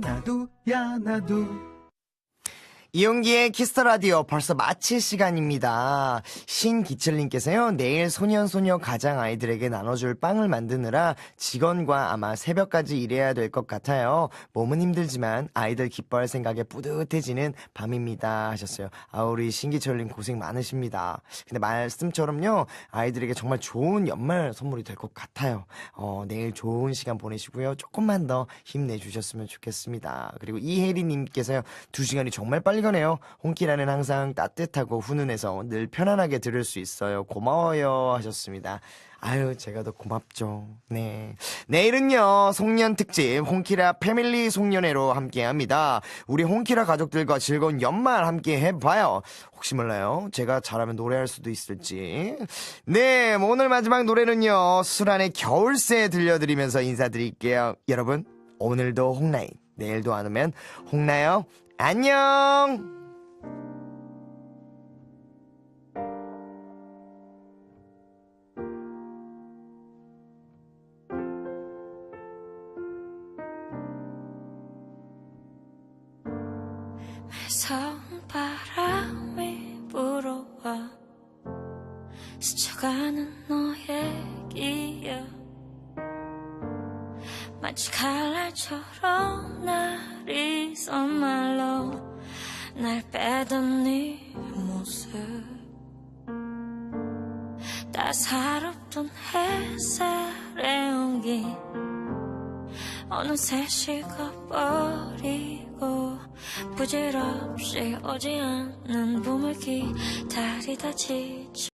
나도 야 나도 이용기의 키스터 라디오 벌써 마칠 시간입니다. 신기철님께서요, 내일 소년소녀 가장 아이들에게 나눠줄 빵을 만드느라 직원과 아마 새벽까지 일해야 될 것 같아요. 몸은 힘들지만 아이들 기뻐할 생각에 뿌듯해지는 밤입니다. 하셨어요. 아, 우리 신기철님 고생 많으십니다. 근데 말씀처럼요, 아이들에게 정말 좋은 연말 선물이 될 것 같아요. 어, 내일 좋은 시간 보내시고요. 조금만 더 힘내주셨으면 좋겠습니다. 그리고 이혜리님께서요, 두 시간이 정말 빨리 가네요. 홍키라는 항상 따뜻하고 훈훈해서 늘 편안하게 들을 수 있어요. 고마워요. 하셨습니다. 아유, 제가 더 고맙죠. 네. 내일은요, 송년 특집, 홍키라 패밀리 송년회로 함께 합니다. 우리 홍키라 가족들과 즐거운 연말 함께 해봐요. 혹시 몰라요? 제가 잘하면 노래할 수도 있을지. 네, 뭐 오늘 마지막 노래는요, 수란의 겨울새 들려드리면서 인사드릴게요. 여러분, 오늘도 홍나이, 내일도 안 오면 홍나요. 안녕! 바람이 불어와 스쳐가는 너의 마치 칼날처럼 날이 선말로 날 빼던 네 모습. 따사롭던 햇살의 온기 어느새 식어버리고 부질없이 오지 않는 봄을 기다리다 지쳐